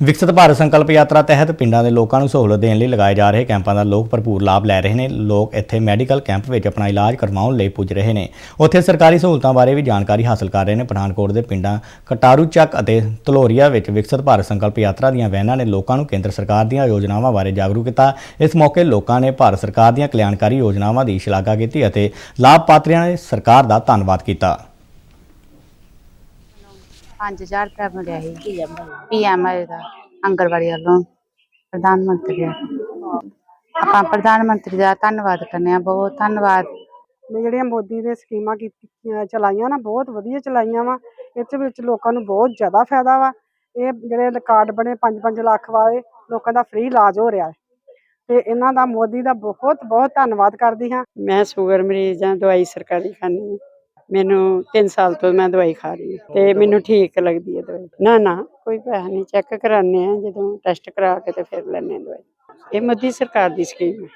ਵਿਕਸਿਤ ਭਾਰਤ ਸੰਕਲਪ ਯਾਤਰਾ ਤਹਿਤ ਪਿੰਡਾਂ ਦੇ ਲੋਕਾਂ ਨੂੰ ਸਹੂਲਤ ਦੇਣ ਲਈ ਲਗਾਏ ਜਾ ਰਹੇ ਕੈਂਪਾਂ ਦਾ ਲੋਕ ਭਰਪੂਰ ਲਾਭ ਲੈ ਰਹੇ ਨੇ। ਲੋਕ ਇੱਥੇ ਮੈਡੀਕਲ ਕੈਂਪ ਵਿੱਚ ਆਪਣਾ ਇਲਾਜ ਕਰਵਾਉਣ ਲਈ ਪੁੱਜ ਰਹੇ ਨੇ। ਉੱਥੇ ਸਰਕਾਰੀ ਸਹੂਲਤਾਂ ਬਾਰੇ ਵੀ ਜਾਣਕਾਰੀ ਹਾਸਲ ਕਰ ਰਹੇ ਨੇ। ਪਠਾਨਕੋਟ ਦੇ ਪਿੰਡਾਂ ਕਟਾਰੂ ਚੱਕ ਅਤੇ ਤਲੋਰੀਆ ਵਿੱਚ ਵਿਕਸਿਤ ਭਾਰਤ ਸੰਕਲਪ ਯਾਤਰਾ ਦੀਆਂ ਵੈਨਾਂ ਨੇ ਲੋਕਾਂ ਨੂੰ ਕੇਂਦਰ ਸਰਕਾਰ ਦੀਆਂ ਯੋਜਨਾਵਾਂ ਬਾਰੇ ਜਾਗਰੂਕ ਕੀਤਾ। ਇਸ ਮੌਕੇ ਲੋਕਾਂ ਨੇ ਭਾਰਤ ਸਰਕਾਰ ਦੀਆਂ ਕਲਿਆਣਕਾਰੀ ਯੋਜਨਾਵਾਂ ਦੀ ਸ਼ਲਾਘਾ ਕੀਤੀ ਅਤੇ ਲਾਭਪਾਤਰੀਆਂ ਨੇ ਸਰਕਾਰ ਦਾ ਧੰਨਵਾਦ ਕੀਤਾ। 5000 ਰੁਪਏ ਮਿਲਿਆ ਸੀ। ਪੀਐਮ ਦਾ ਅੰਗਰਵਾੜੀ ਵੱਲੋਂ। ਪ੍ਰਧਾਨ ਮੰਤਰੀ ਦਾ। ਆਪਾਂ ਪ੍ਰਧਾਨ ਮੰਤਰੀ ਦਾ ਧੰਨਵਾਦ ਕਰਨੇ ਆ ਬਹੁਤ ਧੰਨਵਾਦ। ਨੇ ਜਿਹੜੀਆਂ ਮੋਦੀ ਨੇ ਸਕੀਮਾਂ ਕੀਤੀਆਂ ਚਲਾਈਆਂ ਨਾ ਬਹੁਤ ਵਧੀਆ ਚਲਾਈਆਂ ਵਾ। ਇਸ ਵਿੱਚ ਲੋਕਾਂ ਨੂੰ ਬਹੁਤ ਜ਼ਿਆਦਾ ਫਾਇਦਾ ਵਾ। ਇਹ ਜਿਹੜੇ ਕਾਰਡ ਬਣੇ 5-5 ਲੱਖ ਵਾਲੇ ਲੋਕਾਂ ਦਾ ਫ੍ਰੀ ਇਲਾਜ ਹੋ ਰਿਹਾ ਹੈ। ਤੇ ਇਹਨਾਂ ਦਾ ਮੋਦੀ ਦਾ ਬਹੁਤ ਬਹੁਤ ਧੰਨਵਾਦ ਕਰਦੀ ਹਾਂ। ਮੈਂ ਸ਼ੂਗਰ ਮਰੀਜ਼ ਹਾਂ ਦਵਾਈ ਸਰਕਾਰੀ ਹਾਂ। ਮੈਨੂੰ 3 ਸਾਲ ਤੋਂ ਮੈਂ ਦਵਾਈ ਖਾ ਰਹੀ ਹਾਂ ਤੇ ਮੈਨੂੰ ਠੀਕ ਲੱਗਦੀ ਹੈ ਦਵਾਈ। ਨਾ ਨਾ, ਕੋਈ ਪੈਸਾ ਨਹੀਂ, ਚੈੱਕ ਕਰਾਉਂਦੇ ਆ ਜਦੋਂ ਟੈਸਟ ਕਰਾ ਕੇ ਤੇ ਫਿਰ ਲੈਂਦੇ ਹਾਂ ਦਵਾਈ। ਇਹ ਮੋਦੀ ਸਰਕਾਰ ਦੀ ਸਕੀਮ ਹੈ।